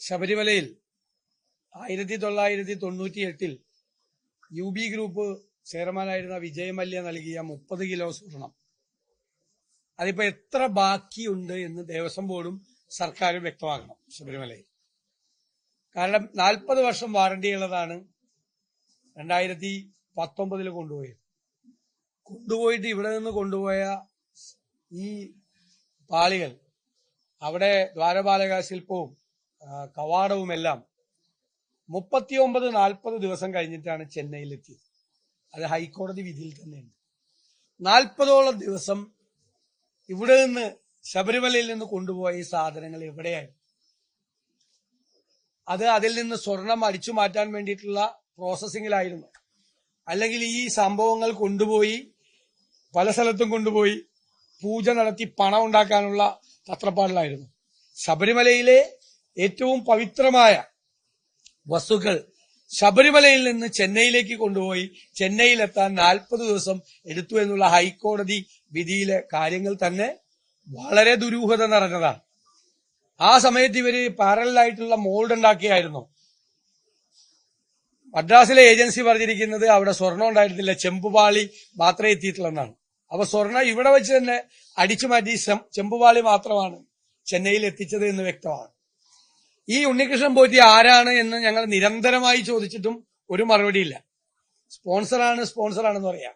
ശബരിമലയിൽ ആയിരത്തി തൊള്ളായിരത്തി തൊണ്ണൂറ്റി എട്ടിൽ യു ബി ഗ്രൂപ്പ് ചെയർമാനായിരുന്ന വിജയമല്യ നൽകിയ മുപ്പത് കിലോ സ്വർണം. അതിപ്പോ എത്ര ബാക്കിയുണ്ട് എന്ന് ദേവസ്വം ബോർഡും സർക്കാരും വ്യക്തമാക്കണം ശബരിമലയിൽ. കാരണം നാൽപ്പത് വർഷം വാറണ്ടി ഉള്ളതാണ് രണ്ടായിരത്തി പത്തൊമ്പതിൽ കൊണ്ടുപോയത്. കൊണ്ടുപോയിട്ട് ഇവിടെ നിന്ന് കൊണ്ടുപോയ ഈ പാളികൾ അവിടെ ദ്വാരപാലക ശില്പവും ആ, കവാടവുമെല്ലാം മുപ്പത്തിയൊമ്പത് നാൽപ്പത് ദിവസം കഴിഞ്ഞിട്ടാണ് ചെന്നൈയിലെത്തിയത്. അത് ഹൈക്കോടതി വിധിയിൽ തന്നെയുണ്ട് നാൽപ്പതോളം ദിവസം ഇവിടെ നിന്ന് ശബരിമലയിൽ നിന്ന് കൊണ്ടുപോയ ഈ സാധനങ്ങൾ എവിടെയായി? അത് അതിൽ നിന്ന് സ്വർണം അടിച്ചു മാറ്റാൻ വേണ്ടിയിട്ടുള്ള പ്രോസസ്സിങ്ങിലായിരുന്നു. അല്ലെങ്കിൽ ഈ സംഭവങ്ങൾ കൊണ്ടുപോയി പല സ്ഥലത്തും കൊണ്ടുപോയി പൂജ നടത്തി പണം ഉണ്ടാക്കാനുള്ള തത്രപ്പാടിലായിരുന്നു. ശബരിമലയിലെ ഏറ്റവും പവിത്രമായ വസ്തുക്കൾ ശബരിമലയിൽ നിന്ന് ചെന്നൈയിലേക്ക് കൊണ്ടുപോയി ചെന്നൈയിലെത്താൻ നാൽപ്പത് ദിവസം എടുത്തു എന്നുള്ള ഹൈക്കോടതി വിധിയിലെ കാര്യങ്ങൾ തന്നെ വളരെ ദുരൂഹത നിറഞ്ഞതാണ്. ആ സമയത്ത് ഇവർ പാരലായിട്ടുള്ള മോൾഡ് ഉണ്ടാക്കിയായിരുന്നു. മദ്രാസിലെ ഏജൻസി പറഞ്ഞിരിക്കുന്നത് അവിടെ സ്വർണം ഉണ്ടായിരുന്നില്ല ചെമ്പുപാളി മാത്രമേ എത്തിയിട്ടുള്ളതാണ് അപ്പൊ സ്വർണം ഇവിടെ വെച്ച് തന്നെ അടിച്ചു മാറ്റി ചെമ്പുപാളി മാത്രമാണ് ചെന്നൈയിൽ എത്തിച്ചത് എന്ന് വ്യക്തമാണ്. ഈ ഉണ്ണികൃഷ്ണൻ പോറ്റി ആരാണ് എന്ന് ഞങ്ങൾ നിരന്തരമായി ചോദിച്ചിട്ടും ഒരു മറുപടിയില്ല. സ്പോൺസറാണ് സ്പോൺസറാണെന്ന് പറയാം.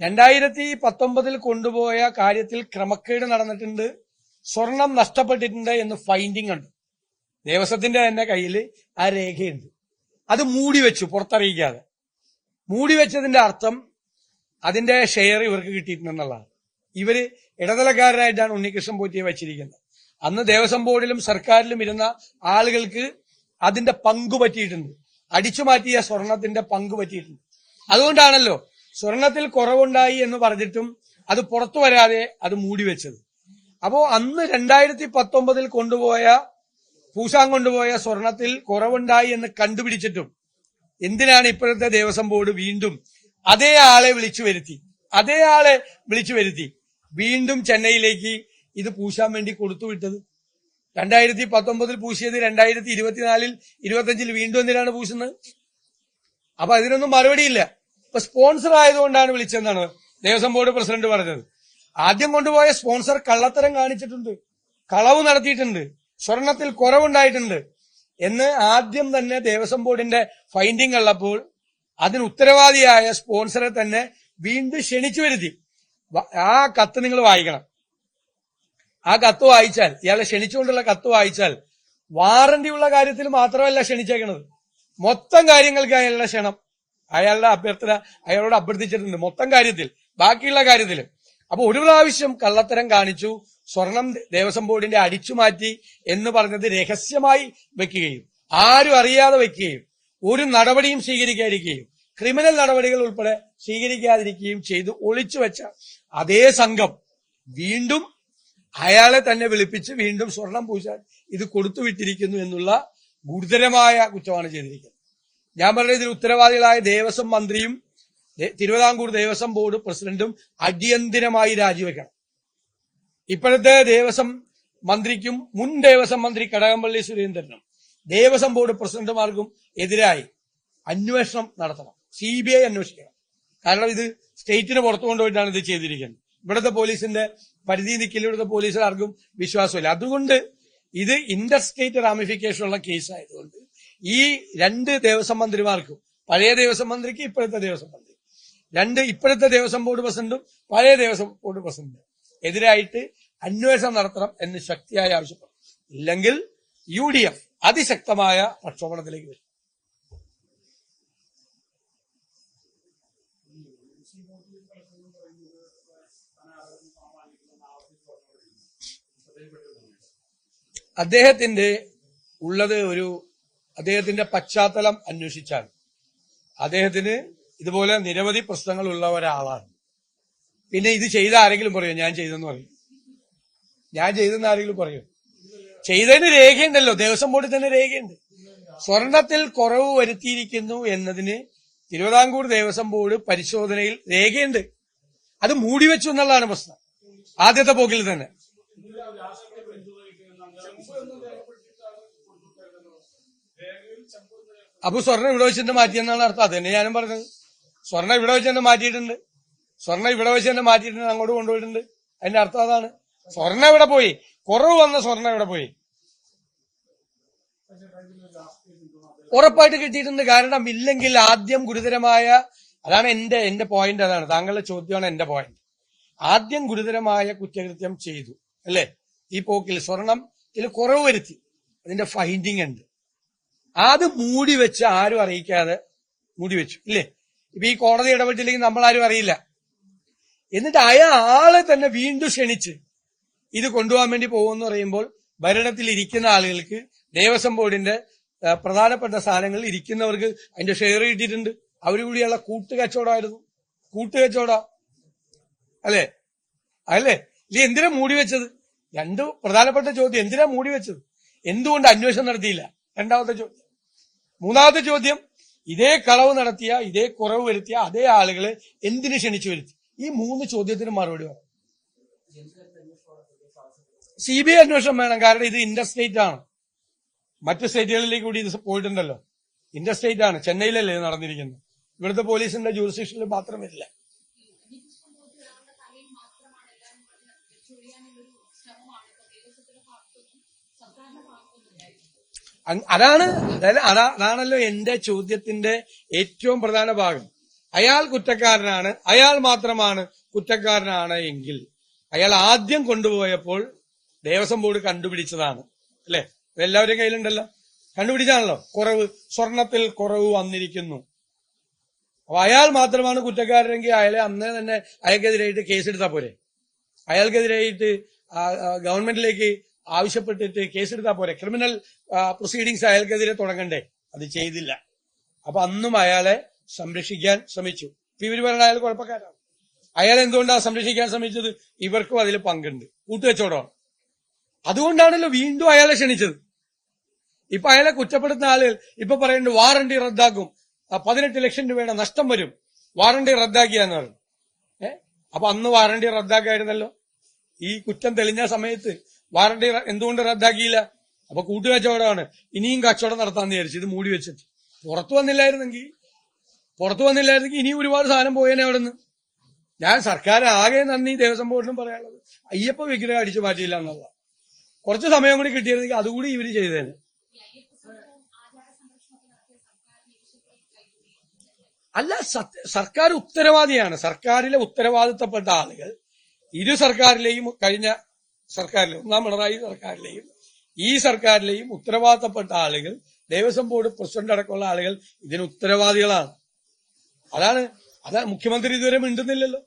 രണ്ടായിരത്തി പത്തൊമ്പതിൽ കൊണ്ടുപോയ കാര്യത്തിൽ ക്രമക്കേട് നടന്നിട്ടുണ്ട്. സ്വർണം നഷ്ടപ്പെട്ടിട്ടുണ്ട് എന്ന് ഫൈൻഡിങ് ഉണ്ട്. ദേവസ്വത്തിന്റെ തന്നെ കയ്യിൽ ആ രേഖയുണ്ട്. അത് മൂടി വെച്ചു പുറത്തറിയിക്കാതെ. മൂടി വെച്ചതിന്റെ അർത്ഥം അതിന്റെ ഷെയർ ഇവർക്ക് കിട്ടിയിട്ടുണ്ടെന്നുള്ളതാണ് ഇവർ ഇടനിലക്കാരനായിട്ടാണ് ഉണ്ണികൃഷ്ണൻ പോറ്റിയെ വെച്ചിരിക്കുന്നത്. അന്ന് ദേവസ്വം ബോർഡിലും സർക്കാരിലും ഇരുന്ന ആളുകൾക്ക് അതിന്റെ പങ്കു പറ്റിയിട്ടുണ്ട്. അടിച്ചു മാറ്റിയ സ്വർണത്തിന്റെ പങ്കു പറ്റിയിട്ടുണ്ട്. അതുകൊണ്ടാണല്ലോ സ്വർണത്തിൽ കുറവുണ്ടായി എന്ന് പറഞ്ഞിട്ടും അത് പുറത്തു വരാതെ അത് മൂടി വെച്ചത്. അപ്പോ അന്ന് രണ്ടായിരത്തി പത്തൊമ്പതിൽ കൊണ്ടുപോയ പൂശാൻ കൊണ്ടുപോയ സ്വർണത്തിൽ കുറവുണ്ടായി എന്ന് കണ്ടുപിടിച്ചിട്ടും എന്തിനാണ് ഇപ്പോഴത്തെ ദേവസ്വം ബോർഡ് വീണ്ടും അതേ ആളെ വിളിച്ചു വരുത്തി അതേ ആളെ വിളിച്ചു വരുത്തി വീണ്ടും ചെന്നൈയിലേക്ക് ഇത് പൂശാൻ വേണ്ടി കൊടുത്തു വിട്ടത്. രണ്ടായിരത്തി പത്തൊമ്പതിൽ പൂശിയത് രണ്ടായിരത്തി ഇരുപത്തിനാലിൽ ഇരുപത്തഞ്ചിൽ വീണ്ടും എന്തിനാണ് പൂശുന്നത്? അപ്പൊ അതിനൊന്നും മറുപടിയില്ല. ഇപ്പൊ സ്പോൺസർ ആയതുകൊണ്ടാണ് വിളിച്ചതെന്നാണ് ദേവസ്വം ബോർഡ് പ്രസിഡന്റ് പറഞ്ഞത്. ആദ്യം കൊണ്ടുപോയ സ്പോൺസർ കള്ളത്തരം കാണിച്ചിട്ടുണ്ട്. കളവ് നടത്തിയിട്ടുണ്ട്. സ്വർണത്തിൽ കുറവുണ്ടായിട്ടുണ്ട്. എന്ന് ആദ്യം തന്നെ ദേവസ്വം ബോർഡിന്റെ ഫൈൻഡിങ് ഉള്ളപ്പോൾ അതിന് ഉത്തരവാദിയായ സ്പോൺസറെ തന്നെ വീണ്ടും ക്ഷണിച്ചു വരുത്തി. ആ കത്ത് നിങ്ങൾ വായിക്കണം. ആ കത്ത് വായിച്ചാൽ ഇയാളെ ക്ഷണിച്ചുകൊണ്ടുള്ള കത്ത് വായിച്ചാൽ വാറണ്ടിയുള്ള കാര്യത്തിൽ മാത്രമല്ല ക്ഷണിച്ചേക്കണത്. മൊത്തം കാര്യങ്ങൾക്ക് അയാളുടെ ക്ഷണം. അയാളുടെ അഭ്യർത്ഥന അയാളോട് അഭ്യർത്ഥിച്ചിട്ടുണ്ട് മൊത്തം കാര്യത്തിൽ ബാക്കിയുള്ള കാര്യത്തിൽ. അപ്പൊ ഒരു പ്രാവശ്യം കള്ളത്തരം കാണിച്ചു സ്വർണം ദേവസ്വം ബോർഡിന്റെ അടിച്ചു മാറ്റി എന്ന് പറഞ്ഞത് രഹസ്യമായി വെക്കുകയും ആരും അറിയാതെ വെക്കുകയും ഒരു നടപടിയും സ്വീകരിക്കാതിരിക്കുകയും ക്രിമിനൽ നടപടികൾ ഉൾപ്പെടെ സ്വീകരിക്കാതിരിക്കുകയും ചെയ്ത് ഒളിച്ചു വെച്ച അതേ സംഘം വീണ്ടും അയാളെ തന്നെ വിളിപ്പിച്ച് വീണ്ടും സ്വർണം പൂശാൻ ഇത് കൊടുത്തുവിട്ടിരിക്കുന്നു എന്നുള്ള ഗുരുതരമായ കുറ്റമാണ് ചെയ്തിരിക്കുന്നത്. ഞാൻ പറഞ്ഞ ഇതിൽ ഉത്തരവാദികളായ ദേവസ്വം മന്ത്രിയും തിരുവിതാംകൂർ ദേവസ്വം ബോർഡ് പ്രസിഡന്റും അടിയന്തിരമായി രാജിവെക്കണം. ഇപ്പോഴത്തെ ദേവസ്വം മന്ത്രിക്കും മുൻ ദേവസ്വം മന്ത്രി കടകംപള്ളി സുരേന്ദ്രനും ദേവസ്വം ബോർഡ് പ്രസിഡന്റുമാർക്കും എതിരായി അന്വേഷണം നടത്തണം. സി ബി ഐ അന്വേഷിക്കണം. കാരണം ഇത് സ്റ്റേറ്റിന് പുറത്തു കൊണ്ടുപോയിട്ടാണ് ഇത് ചെയ്തിരിക്കുന്നത്. ഇവിടുത്തെ പോലീസിന്റെ പരിധി നിൽക്കില്ല ഇവിടുത്തെ പോലീസിൽ ആർക്കും വിശ്വാസമില്ല. അതുകൊണ്ട് ഇത് ഇന്റർ സ്റ്റേറ്റ് റാമിഫിക്കേഷൻ ഉള്ള കേസ് ആയതുകൊണ്ട് ഈ രണ്ട് ദേവസ്വം മന്ത്രിമാർക്കും പഴയ ദേവസ്വം മന്ത്രിക്ക് ഇപ്പോഴത്തെ ദേവസ്വം മന്ത്രി രണ്ട് ഇപ്പോഴത്തെ ദേവസ്വം ബോർഡ് പ്രസിഡന്റും പഴയ ദേവസ്വം ബോർഡ് പ്രസിഡന്റും എതിരായിട്ട് അന്വേഷണം നടത്തണം എന്ന് ശക്തിയായി ആവശ്യപ്പെടും ഇല്ലെങ്കിൽ യു ഡി എഫ് അതിശക്തമായ പ്രക്ഷോഭണത്തിലേക്ക് വരും. അദ്ദേഹത്തിന്റെ ഉള്ളത് ഒരു അദ്ദേഹത്തിന്റെ പശ്ചാത്തലം അന്വേഷിച്ചാൽ അദ്ദേഹത്തിന് ഇതുപോലെ നിരവധി പ്രശ്നങ്ങൾ ഉള്ള ഒരാളാണ്. പിന്നെ ഇത് ചെയ്ത ആരെങ്കിലും പറയും? ഞാൻ ചെയ്തെന്ന് പറയും. ഞാൻ ചെയ്തെന്ന് ആരെങ്കിലും പറയും? ചെയ്തതിന് രേഖയുണ്ടല്ലോ. ദേവസ്വം ബോർഡിൽ തന്നെ രേഖയുണ്ട്. സ്വർണത്തിൽ കുറവ് വരുത്തിയിരിക്കുന്നു എന്നതിന് തിരുവിതാംകൂർ ദേവസ്വം ബോർഡ് പരിശോധനയിൽ രേഖയുണ്ട്. അത് മൂടിവെച്ചു എന്നുള്ളതാണ് പ്രശ്നം. ആദ്യത്തെ പോക്കിൽ തന്നെ. അപ്പൊ സ്വർണം ഇവിടെ വെച്ചിട്ട് മാറ്റിയെന്നാണ് അർത്ഥം. അത് തന്നെ ഞാനും പറഞ്ഞത്. സ്വർണം ഇവിടെ വെച്ച് തന്നെ മാറ്റിയിട്ടുണ്ട്. സ്വർണം ഇവിടെ വെച്ച് തന്നെ മാറ്റിയിട്ടുണ്ട് അങ്ങോട്ട് കൊണ്ടുപോയിട്ടുണ്ട്. അതിന്റെ അർത്ഥം അതാണ്. സ്വർണം ഇവിടെ പോയി? കുറവ് വന്ന സ്വർണം ഇവിടെ പോയി? ഉറപ്പായിട്ട് കിട്ടിയിട്ടുണ്ട്. കാരണം ഇല്ലെങ്കിൽ ആദ്യം ഗുരുതരമായ അതാണ് എന്റെ എന്റെ പോയിന്റ് അതാണ്. താങ്കളുടെ ചോദ്യമാണ് എന്റെ പോയിന്റ് ആദ്യം ഗുരുതരമായ കുറ്റകൃത്യം ചെയ്തു. അല്ലേ? ഈ പോക്കിൽ സ്വർണം ഇതിൽ കുറവ് വരുത്തി. അതിന്റെ ഫൈൻഡിങ് ഉണ്ട്. അത് മൂടി വെച്ച് ആരും അറിയിക്കാതെ മൂടി വെച്ചു. ഇല്ലേ? ഇപ്പൊ ഈ കോടതി ഇടപെട്ടില്ലെങ്കിൽ നമ്മൾ ആരും അറിയില്ല. എന്നിട്ട് അയാളെ തന്നെ വീണ്ടും ക്ഷണിച്ച് ഇത് കൊണ്ടുപോകാൻ വേണ്ടി പോകുമെന്ന് പറയുമ്പോൾ ഭരണത്തിൽ ഇരിക്കുന്ന ആളുകൾക്ക് ദേവസ്വം ബോർഡിന്റെ പ്രധാനപ്പെട്ട സ്ഥാനങ്ങളിൽ ഇരിക്കുന്നവർക്ക് അതിന്റെ ഷെയർ കിട്ടിയിട്ടുണ്ട്. അവർ കൂടിയുള്ള കൂട്ടുകച്ചവടമായിരുന്നു. കൂട്ടുകച്ചവട. അല്ലേ? അല്ലേ? ഇല്ല എന്തിനാ മൂടി വെച്ചത്? രണ്ട് പ്രധാനപ്പെട്ട ചോദ്യം എന്തിനാ മൂടി വെച്ചത്? എന്തുകൊണ്ട് അന്വേഷണം നടത്തിയില്ല? രണ്ടാമത്തെ ചോദ്യം. മൂന്നാമത്തെ ചോദ്യം ഇതേ കളവ് നടത്തിയ ഇതേ കുറവ് വരുത്തിയ അതേ ആളുകളെ എന്തിനു ക്ഷണിച്ചു വരുത്തി? ഈ മൂന്ന് ചോദ്യത്തിന് മറുപടി പറയാം സി ബി ഐ അന്വേഷണം വേണം കാരണം ഇത് ഇന്റർ സ്റ്റേറ്റ് ആണ്. മറ്റു സ്റ്റേറ്റുകളിലേക്ക് കൂടി ഇത് പോയിട്ടുണ്ടല്ലോ. ഇന്റർ സ്റ്റേറ്റ് ആണ് ചെന്നൈയിലല്ലേ നടന്നിരിക്കുന്നത്. ഇവിടുത്തെ പോലീസിന്റെ ജൂറിസ്ഡിക്ഷനിൽ മാത്രം വരില്ല. അതാണ് അതാണല്ലോ എന്റെ ചോദ്യത്തിന്റെ ഏറ്റവും പ്രധാന ഭാഗം. അയാൾ കുറ്റക്കാരനാണ് അയാൾ മാത്രമാണ് കുറ്റക്കാരനാണ് എങ്കിൽ അയാൾ ആദ്യം കൊണ്ടുപോയപ്പോൾ ദേവസ്വം ബോർഡ് കണ്ടുപിടിച്ചതാണ്. അല്ലെ? എല്ലാവരും കയ്യിലുണ്ടല്ലോ. കണ്ടുപിടിച്ചാണല്ലോ. കുറവ് സ്വർണത്തിൽ കുറവ് വന്നിരിക്കുന്നു. അപ്പൊ അയാൾ മാത്രമാണ് കുറ്റക്കാരനെങ്കിൽ അയാളെ അന്നേ തന്നെ അയാൾക്കെതിരായിട്ട് കേസെടുത്താൽ പോരെ. അയാൾക്കെതിരായിട്ട് ഗവൺമെന്റിലേക്ക് ആവശ്യപ്പെട്ടിട്ട് കേസെടുത്താൽ പോരെ. ക്രിമിനൽ പ്രൊസീഡിങ്സ് അയാൾക്കെതിരെ തുടങ്ങണ്ടേ? അത് ചെയ്തില്ല. അപ്പൊ അന്നും അയാളെ സംരക്ഷിക്കാൻ ശ്രമിച്ചു. ഇവർ പറഞ്ഞ അയാൾ കുഴപ്പക്കാരാണ് അയാൾ എന്തുകൊണ്ടാണ് സംരക്ഷിക്കാൻ ശ്രമിച്ചത്? ഇവർക്കും അതിൽ പങ്കുണ്ട്. കൂട്ടുവെച്ചോടോ അതുകൊണ്ടാണല്ലോ വീണ്ടും അയാളെ ക്ഷണിച്ചത്. ഇപ്പൊ അയാളെ കുറ്റപ്പെടുത്തുന്ന ആളുകൾ ഇപ്പൊ പറയുന്നുണ്ട് വാറണ്ടി റദ്ദാക്കും. പതിനെട്ട് ലക്ഷം രൂപയുടെ നഷ്ടം വരും. വാറണ്ടി റദ്ദാക്കിയാന്ന് പറഞ്ഞു. ഏ? അപ്പൊ അന്ന് വാറണ്ടി റദ്ദാക്കായിരുന്നല്ലോ. ഈ കുറ്റം തെളിഞ്ഞ സമയത്ത് വാറണ്ടി എന്തുകൊണ്ട് റദ്ദാക്കിയില്ല? അപ്പൊ കൂട്ടുകച്ചവടമാണ് ഇനിയും കച്ചവടം നടത്താൻ വിചാരിച്ചു ഇത് മൂടി വെച്ചിട്ട്. പുറത്തു വന്നില്ലായിരുന്നെങ്കിൽ പുറത്തു വന്നില്ലായിരുന്നെങ്കിൽ ഇനിയും ഒരുപാട് സാധനം പോയേനെ അവിടെ ഞാൻ സർക്കാർ ആകെ നന്ദി ദേവസ്വം ബോർഡിനും പറയാനുള്ളത്. അയ്യപ്പ വിഗ്രഹം അടിച്ചു മാറ്റിയില്ല എന്നുള്ള കുറച്ച് സമയം കൂടി കിട്ടിയിരുന്നെങ്കിൽ അതുകൂടി ഇവർ ചെയ്തേനെ. അല്ല സർക്കാർ ഉത്തരവാദിയാണ്. സർക്കാരിലെ ഉത്തരവാദിത്തപ്പെട്ട ആളുകൾ ഇരു സർക്കാരിലെയും കഴിഞ്ഞ സർക്കാരിലെ ഒന്നാം പിണറായി സർക്കാരിലെയും ഈ സർക്കാരിലെയും ഉത്തരവാദിത്തപ്പെട്ട ആളുകൾ ദേവസ്വം ബോർഡ് പ്രസിഡന്റ് അടക്കമുള്ള ആളുകൾ ഇതിന് ഉത്തരവാദികളാണ്. അതാണ് അതാണ് മുഖ്യമന്ത്രി ഇതുവരെ മിണ്ടുന്നില്ലല്ലോ.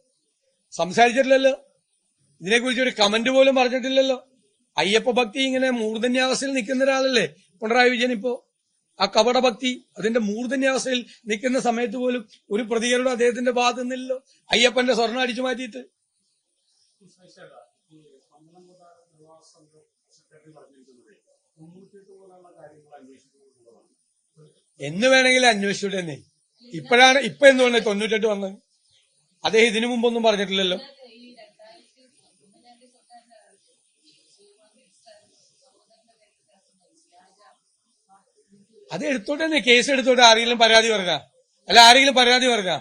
സംസാരിച്ചിട്ടില്ലല്ലോ. ഇതിനെക്കുറിച്ച് ഒരു കമന്റ് പോലും പറഞ്ഞിട്ടില്ലല്ലോ. അയ്യപ്പ ഭക്തി ഇങ്ങനെ മൂർധന്യാവസ്ഥയിൽ നിൽക്കുന്ന ഒരാളല്ലേ പിണറായി വിജയൻ ഇപ്പോ? ആ കപട ഭക്തി അതിന്റെ മൂർധന്യാവസ്ഥയിൽ നിൽക്കുന്ന സമയത്ത് പോലും ഒരു പ്രതികരണം അദ്ദേഹത്തിന്റെ ഭാഗത്തു നിന്നില്ലല്ലോ. അയ്യപ്പന്റെ സ്വർണം അടിച്ചു മാറ്റിയിട്ട്. എന്ന് വേണമെങ്കിലും അന്വേഷിച്ചിട്ട് തന്നെ ഇപ്പോഴാണ് ഇപ്പൊ എന്തുകൊണ്ട് തൊണ്ണൂറ്റെട്ട് വന്നത്. അദ്ദേഹം ഇതിനു മുമ്പൊന്നും പറഞ്ഞിട്ടില്ലല്ലോ. അത് എടുത്തോട്ടെ തന്നെ കേസ് എടുത്തോട്ടെ ആരെങ്കിലും പരാതി പറഞ്ഞ. അല്ല ആരെങ്കിലും പരാതി പറഞ്ഞ.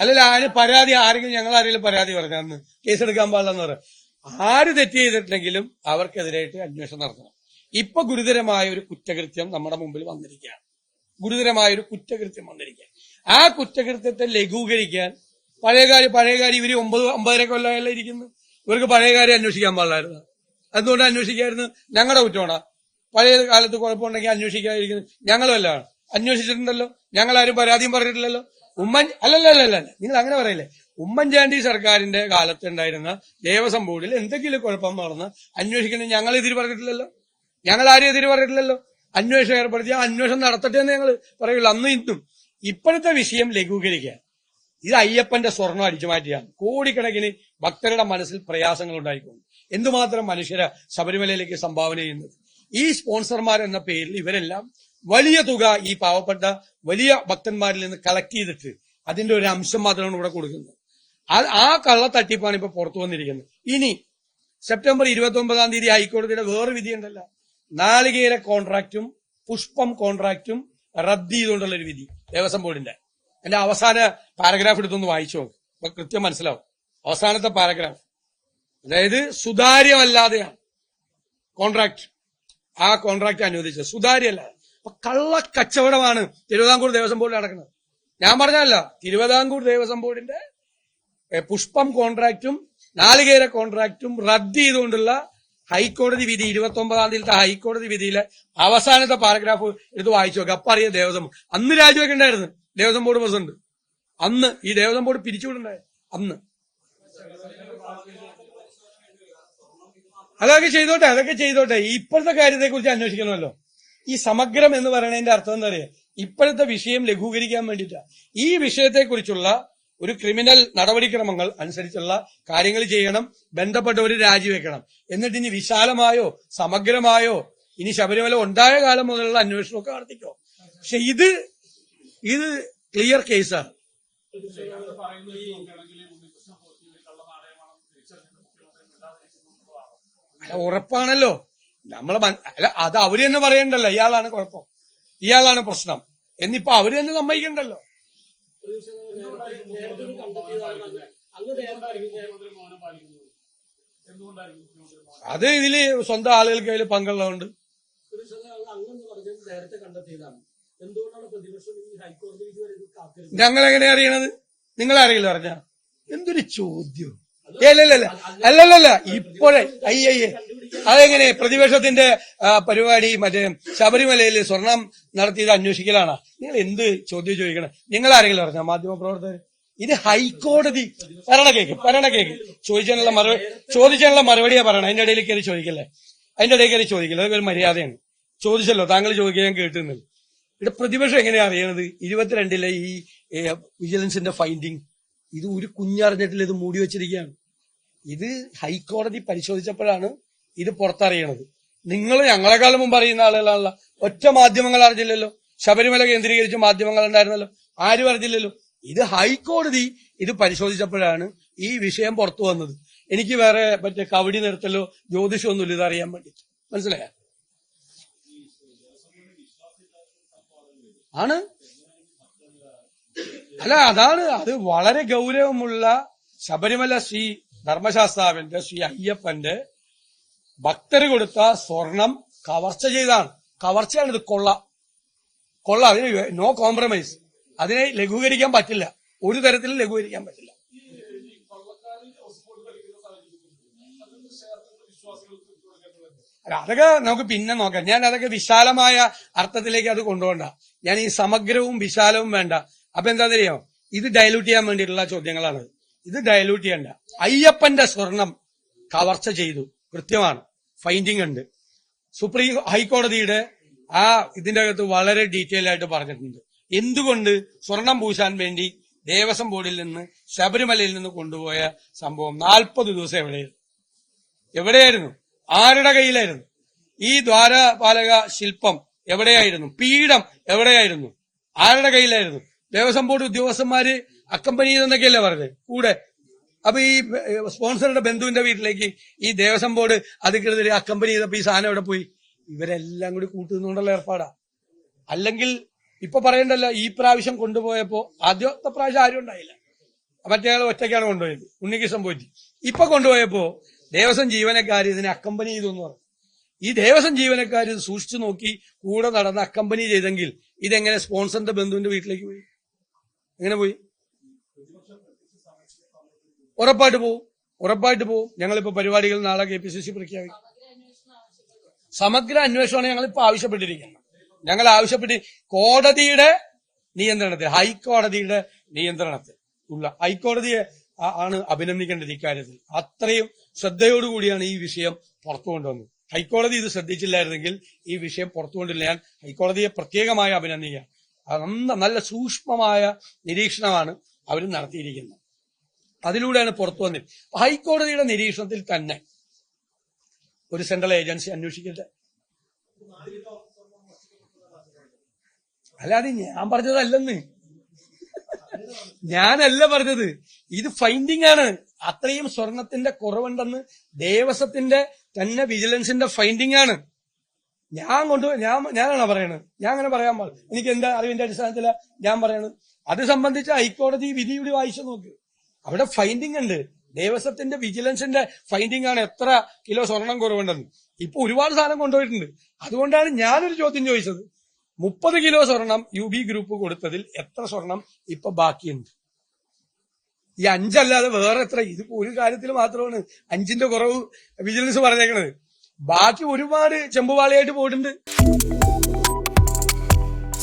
അല്ലല്ല ആര് പരാതി ആരെങ്കിലും ഞങ്ങൾ ആരെങ്കിലും പരാതി പറഞ്ഞ അന്ന്. കേസ് എടുക്കാൻ പാടില്ലെന്ന് പറയാം ആര് തെറ്റ് ചെയ്തിട്ടുണ്ടെങ്കിലും അവർക്കെതിരായിട്ട് അന്വേഷണം നടത്തണം. ഇപ്പൊ ഗുരുതരമായ ഒരു കുറ്റകൃത്യം നമ്മുടെ മുമ്പിൽ വന്നിരിക്കുകയാണ്. ഗുരുതരമായ ഒരു കുറ്റകൃത്യം വന്നിരിക്കുക ആ കുറ്റകൃത്യത്തെ ലഘൂകരിക്കാൻ പഴയകാര്യം പഴയകാര്യം ഇവർ ഒമ്പത് ഒമ്പതര കൊല്ലമല്ല ഇരിക്കുന്നു? ഇവർക്ക് പഴയകാര്യം അന്വേഷിക്കാൻ പാടില്ലായിരുന്നു. അതുകൊണ്ട് അന്വേഷിക്കായിരുന്നു? ഞങ്ങളുടെ കുറ്റമാണ്? പഴയ കാലത്ത് കുഴപ്പമുണ്ടെങ്കിൽ അന്വേഷിക്കാതിരിക്കുന്നു ഞങ്ങളുമല്ല അന്വേഷിച്ചിട്ടുണ്ടല്ലോ. ഞങ്ങൾ ആരും പരാതിയും പറഞ്ഞിട്ടില്ലല്ലോ. ഉമ്മൻ അല്ലല്ല അല്ലല്ല നിങ്ങൾ അങ്ങനെ പറയില്ലേ. ഉമ്മൻചാണ്ടി സർക്കാരിന്റെ കാലത്ത് ഉണ്ടായിരുന്ന ദേവസ്വം ബോർഡിൽ എന്തെങ്കിലും കുഴപ്പം നടന്ന് അന്വേഷിക്കുന്നത് ഞങ്ങൾ എതിര് പറഞ്ഞിട്ടില്ലല്ലോ. ഞങ്ങൾ ആരും എതിര് പറഞ്ഞിട്ടില്ലല്ലോ. അന്വേഷണം ഏർപ്പെടുത്തി ആ അന്വേഷണം നടത്തട്ടെ എന്ന് ഞങ്ങൾ പറയുള്ളൂ. അന്നും ഇന്നും ഇപ്പോഴത്തെ വിഷയം ലഘൂകരിക്കുക. ഇത് അയ്യപ്പന്റെ സ്വർണം അടിച്ചു മാറ്റിയാണ് കോടിക്കണക്കിന് ഭക്തരുടെ മനസ്സിൽ പ്രയാസങ്ങൾ ഉണ്ടായിക്കൊണ്ട്. എന്തുമാത്രം മനുഷ്യരെ ശബരിമലയിലേക്ക് സംഭാവന ചെയ്യുന്നത്. ഈ സ്പോൺസർമാർ എന്ന പേരിൽ ഇവരെല്ലാം വലിയ തുക ഈ പാവപ്പെട്ട വലിയ ഭക്തന്മാരിൽ നിന്ന് കളക്ട് ചെയ്തിട്ട് അതിന്റെ ഒരു അംശം മാത്രമാണ് ഇവിടെ കൊടുക്കുന്നത്. ആ- ആ കള്ള തട്ടിപ്പാണ് ഇപ്പൊ പുറത്തു വന്നിരിക്കുന്നത്. ഇനി സെപ്റ്റംബർ ഇരുപത്തി ഒമ്പതാം തീയതി ഹൈക്കോടതിയുടെ വേറെ വിധിയുണ്ടല്ലോ. നാളികേര കോൺട്രാക്റ്റും പുഷ്പം കോൺട്രാക്റ്റും റദ്ദ് ചെയ്തുകൊണ്ടുള്ള ഒരു വിധി ദേവസ്വം ബോർഡിന്റെ. എന്റെ അവസാന പാരഗ്രാഫ് എടുത്തൊന്ന് വായിച്ചു നോക്ക്. അപ്പൊ കൃത്യം മനസ്സിലാവും. അവസാനത്തെ പാരഗ്രാഫ്. അതായത് സുതാര്യമല്ലാതെയാണ് കോൺട്രാക്ട്. ആ കോൺട്രാക്ട് അനുവദിച്ചത്. സുതാര്യമല്ല. അപ്പൊ കള്ള കച്ചവടമാണ് തിരുവിതാംകൂർ ദേവസ്വം ബോർഡിൽ നടക്കുന്നത്. ഞാൻ പറഞ്ഞല്ല തിരുവിതാംകൂർ ദേവസ്വം ബോർഡിന്റെ പുഷ്പം കോൺട്രാക്റ്റും നാളികേര കോൺട്രാക്റ്റും റദ്ദ് ചെയ്തുകൊണ്ടുള്ള ഹൈക്കോടതി വിധി ഇരുപത്തി ഒമ്പതാം തീയതിയിലത്തെ ഹൈക്കോടതി വിധിയിലെ അവസാനത്തെ പാരഗ്രാഫ് എടുത്ത് വായിച്ചു നോക്കുക അപ്പൊ അറിയാം ദേവസ്വം അന്ന് അന്ന് രാജിവെക്കണ്ടായിരുന്നു ദേവസ്വം ബോർഡ് പ്രസിഡന്റ്. അന്ന് ഈ ദേവസ്വം ബോർഡ് പിരിച്ചുവിടണ്ടായി അന്ന്. അതൊക്കെ ചെയ്തോട്ടെ അതൊക്കെ ചെയ്തോട്ടെ. ഇപ്പോഴത്തെ കാര്യത്തെ കുറിച്ച് അന്വേഷിക്കണമല്ലോ. ഈ സമഗ്രം എന്ന് പറയുന്നതിന്റെ അർത്ഥം എന്താ പറയുക ഇപ്പോഴത്തെ വിഷയം ലഘൂകരിക്കാൻ വേണ്ടിയിട്ടാണ് ഈ വിഷയത്തെക്കുറിച്ചുള്ള ഒരു ക്രിമിനൽ നടപടിക്രമങ്ങൾ അനുസരിച്ചുള്ള കാര്യങ്ങൾ ചെയ്യണം ബന്ധപ്പെട്ടവർ രാജിവെക്കണം എന്നിട്ട് ഇനി വിശാലമായോ സമഗ്രമായോ ഇനി ശബരിമല ഉണ്ടായ കാലം മുതലുള്ള അന്വേഷണമൊക്കെ നടത്തിക്കോ. പക്ഷെ ഇത് ഇത് ക്ലിയർ കേസാണ്. അല്ല, ഉറപ്പാണല്ലോ. നമ്മളെ അല്ല അത് അവർ തന്നെ പറയണ്ടല്ലോ. ഇയാളാണ് കുഴപ്പം. ഇയാളാണ് പ്രശ്നം. എന്നിപ്പോ അവർ തന്നെ സമ്മതിക്കണ്ടല്ലോ. അത് ഇതിൽ സ്വന്തം ആളുകൾക്ക് അതിൽ പങ്കുള്ളതുകൊണ്ട്. അങ്ങെന്ന് പറഞ്ഞത് നേരത്തെ കണ്ടെത്തിയതാണ് എന്തുകൊണ്ടാണ് പ്രതിപക്ഷം ഈ ഹൈക്കോടതി വിധി വരെ ഇത് ഞങ്ങൾ എങ്ങനെ അറിയണത്? നിങ്ങൾ അറിയില്ല പറഞ്ഞ? എന്തൊരു ചോദ്യം? അല്ലല്ല അല്ലല്ലല്ല. ഇപ്പോഴേ അയ്യയ്യേ. അതെങ്ങനെ? പ്രതിപക്ഷത്തിന്റെ പരിപാടി മറ്റേ ശബരിമലയിൽ സ്വർണം നടത്തിയത് അന്വേഷിക്കലാണ്. നിങ്ങൾ എന്ത് ചോദ്യം ചോദിക്കണം? നിങ്ങൾ ആരെങ്കിലും പറഞ്ഞ മാധ്യമ പ്രവർത്തകർ ഇത് ഹൈക്കോടതി. പറയണ കേക്ക് പറയണ കേക്ക്. ചോദിച്ചാനുള്ള മറുപടി ചോദിച്ചാനുള്ള മറുപടിയാ പറയണം. അതിന്റെ ഇടയിൽ കയറി ചോദിക്കല്ലേ? അതിന്റെ ഇടയിൽ കയറി ചോദിക്കല്ലേ? അതൊക്കെ ഒരു മര്യാദയാണ്. ചോദിച്ചല്ലോ? താങ്കൾ ചോദിക്കാൻ ഞാൻ കേട്ടുന്നത് ഇവിടെ പ്രതിപക്ഷം എങ്ങനെയാ അറിയണത്? ഇരുപത്തിരണ്ടിലെ ഈ വിജിലൻസിന്റെ ഫൈൻഡിങ്. ഇത് ഒരു കുഞ്ഞറിഞ്ഞിട്ടില്ല ഇത് മൂടി വെച്ചിരിക്കുകയാണ്. ഇത് ഹൈക്കോടതി പരിശോധിച്ചപ്പോഴാണ് ഇത് പുറത്തറിയണത്. നിങ്ങൾ ഞങ്ങളെക്കാളും മുമ്പ് അറിയുന്ന ആളുകളാണല്ലോ. ഒറ്റ മാധ്യമങ്ങൾ അറിഞ്ഞില്ലല്ലോ. ശബരിമല കേന്ദ്രീകരിച്ച് മാധ്യമങ്ങൾ ഉണ്ടായിരുന്നല്ലോ. ആരും അറിഞ്ഞില്ലല്ലോ. ഇത് ഹൈക്കോടതി ഇത് പരിശോധിച്ചപ്പോഴാണ് ഈ വിഷയം പുറത്തു വന്നത്. എനിക്ക് വേറെ മറ്റേ കവടി നിർത്തലോ ജ്യോതിഷമൊന്നുമില്ല ഇത് അറിയാൻ വേണ്ടി മനസ്സിലായ? ആണ്. അല്ല അതാണ്. അത് വളരെ ഗൗരവമുള്ള ശബരിമല ശ്രീ ധർമ്മശാസ്താവിന്റെ ശ്രീ അയ്യപ്പന്റെ ഭക്തര് കൊടുത്ത സ്വർണം കവർച്ച ചെയ്താണ്. കവർച്ചയാണ് ഇത് കൊള്ള. കൊള്ള അതിന് നോ കോംപ്രമൈസ് അതിനെ ലഘൂകരിക്കാൻ പറ്റില്ല. ഒരു തരത്തിലും ലഘൂകരിക്കാൻ പറ്റില്ല. അതൊക്കെ നമുക്ക് പിന്നെ നോക്കാം. ഞാൻ അതൊക്കെ വിശാലമായ അർത്ഥത്തിലേക്ക് അത് കൊണ്ടുപോകണ്ട. ഞാൻ ഈ സമഗ്രവും വിശാലവും വേണ്ട. അപ്പൊ എന്താ അറിയാമോ ഇത് ഡയലൂട്ട് ചെയ്യാൻ വേണ്ടിയിട്ടുള്ള ചോദ്യങ്ങളാണ് ഇത് ഡയലൂട്ട് ചെയ്യണ്ട. അയ്യപ്പന്റെ സ്വർണം കവർച്ച ചെയ്തു. കൃത്യമാണ്. ഫൈൻഡിങ് ഉണ്ട്. സുപ്രീം ഹൈക്കോടതിയുടെ ആ ഇതിന്റെ അകത്ത് വളരെ ഡീറ്റെയിൽ ആയിട്ട് പറഞ്ഞിട്ടുണ്ട്. എന്തുകൊണ്ട് സ്വർണം പൂശാൻ വേണ്ടി ദേവസ്വം ബോർഡിൽ നിന്ന് ശബരിമലയിൽ നിന്ന് കൊണ്ടുപോയ സംഭവം നാൽപ്പത് ദിവസം എവിടെയായിരുന്നു? എവിടെയായിരുന്നു? ആരുടെ കയ്യിലായിരുന്നു? ഈ ദ്വാരപാലക ശില്പം എവിടെയായിരുന്നു? പീഠം എവിടെയായിരുന്നു? ആരുടെ കയ്യിലായിരുന്നു? ദേവസ്വം ബോർഡ് ഉദ്യോഗസ്ഥന്മാര് അക്കമ്പനി ചെയ്തെന്നൊക്കെയല്ലേ പറഞ്ഞത്? കൂടെ അപ്പൊ ഈ സ്പോൺസറുടെ ബന്ധുവിന്റെ വീട്ടിലേക്ക് ഈ ദേവസ്വം ബോർഡ് അധികൃതർ അക്കമ്പനി ചെയ്തപ്പോ ഈ സാധനം എവിടെ പോയി? ഇവരെല്ലാം കൂടി കൂട്ടുന്നുകൊണ്ടുള്ള ഏർപ്പാടാ. അല്ലെങ്കിൽ ഇപ്പൊ പറയണ്ടല്ലോ ഈ പ്രാവശ്യം കൊണ്ടുപോയപ്പോ ആദ്യത്തെ പ്രാവശ്യം ആരും ഉണ്ടായില്ല. മറ്റേ ഒറ്റയ്ക്കാണ് കൊണ്ടുപോയത്. ഉണ്ണികൃഷ്ണൻ പോറ്റി ഇപ്പൊ കൊണ്ടുപോയപ്പോ ദേവസ്വം ജീവനക്കാർ ഇതിനെ അക്കമ്പനി ചെയ്തു എന്ന് പറഞ്ഞു. ഈ ദേവസ്വം ജീവനക്കാർ ഇത് സൂക്ഷിച്ചു നോക്കി കൂടെ നടന്ന് അക്കമ്പനി ചെയ്തെങ്കിൽ ഇതെങ്ങനെ സ്പോൺസറിന്റെ ബന്ധുവിന്റെ വീട്ടിലേക്ക് പോയി? എങ്ങനെ പോയി? ഉറപ്പായിട്ട് പോവും. ഉറപ്പായിട്ട് പോവും. ഞങ്ങളിപ്പോ പരിപാടികൾ നാളെ കെ പി സി സി പ്രഖ്യാപിക്കും. സമഗ്ര അന്വേഷണമാണ് ഞങ്ങൾ ഇപ്പൊ ആവശ്യപ്പെട്ടിരിക്കുന്നത്. ഞങ്ങൾ ആവശ്യപ്പെട്ടി കോടതിയുടെ നിയന്ത്രണത്തിൽ ഹൈക്കോടതിയുടെ നിയന്ത്രണത്തിൽ ഉള്ള ഹൈക്കോടതിയെ ആണ് അഭിനന്ദിക്കേണ്ടത് ഇക്കാര്യത്തിൽ. അത്രയും ശ്രദ്ധയോടുകൂടിയാണ് ഈ വിഷയം പുറത്തു കൊണ്ടുവന്നത്. ഹൈക്കോടതി ഇത് ശ്രദ്ധിച്ചില്ലായിരുന്നെങ്കിൽ ഈ വിഷയം പുറത്തു കൊണ്ടില്ല. ഞാൻ ഹൈക്കോടതിയെ പ്രത്യേകമായി അഭിനന്ദിക്കുക നല്ല സൂക്ഷ്മമായ നിരീക്ഷണമാണ് അവർ നടത്തിയിരിക്കുന്നത്. അതിലൂടെയാണ് പുറത്തു വന്നത്. ഹൈക്കോടതിയുടെ നിരീക്ഷണത്തിൽ തന്നെ ഒരു സെൻട്രൽ ഏജൻസി അന്വേഷിക്കട്ടെ. അല്ലാതെ ഞാൻ പറഞ്ഞതല്ലെന്ന്. ഞാനല്ല പറഞ്ഞത്. ഇത് ഫൈൻഡിങ് ആണ്. അത്രയും സ്വർണത്തിന്റെ കുറവുണ്ടെന്ന് ദേവസ്വത്തിന്റെ തന്നെ വിജിലൻസിന്റെ ഫൈൻഡിങ് ആണ്. ഞാൻ കൊണ്ട് ഞാൻ ഞാനാണോ പറയണത്. ഞാൻ അങ്ങനെ പറയാൻ പാടില്ല. എനിക്ക് എന്താ അറിവിന്റെ അടിസ്ഥാനത്തില ഞാൻ പറയണത്. അത് സംബന്ധിച്ച് ഹൈക്കോടതി വിധി കൂടി വായിച്ചു നോക്ക്. അവിടെ ഫൈൻഡിങ് ഉണ്ട്. ദേവസ്വത്തിന്റെ വിജിലൻസിന്റെ ഫൈൻഡിങ് ആണ് എത്ര കിലോ സ്വർണം കുറവുണ്ടെന്ന് ഇപ്പൊ ഒരുപാട് സാധനം കൊണ്ടുപോയിട്ടുണ്ട്. അതുകൊണ്ടാണ് ഞാനൊരു ചോദ്യം ചോദിച്ചത്. മുപ്പത് കിലോ സ്വർണം യു ബി ഗ്രൂപ്പ് കൊടുത്തതിൽ എത്ര സ്വർണം ഇപ്പൊ ബാക്കിയുണ്ട്? ഈ അഞ്ചല്ലാതെ വേറെ എത്ര? ഇത് ഒരു കാര്യത്തിൽ മാത്രമാണ് അഞ്ചിന്റെ കുറവ് വിജിലൻസ് പറഞ്ഞേക്കണത്. ബാക്കി ഒരുപാട് ചെമ്പുവാളിയായിട്ട് പോയിട്ടുണ്ട്.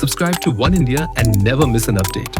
Subscribe to One India and never miss an update.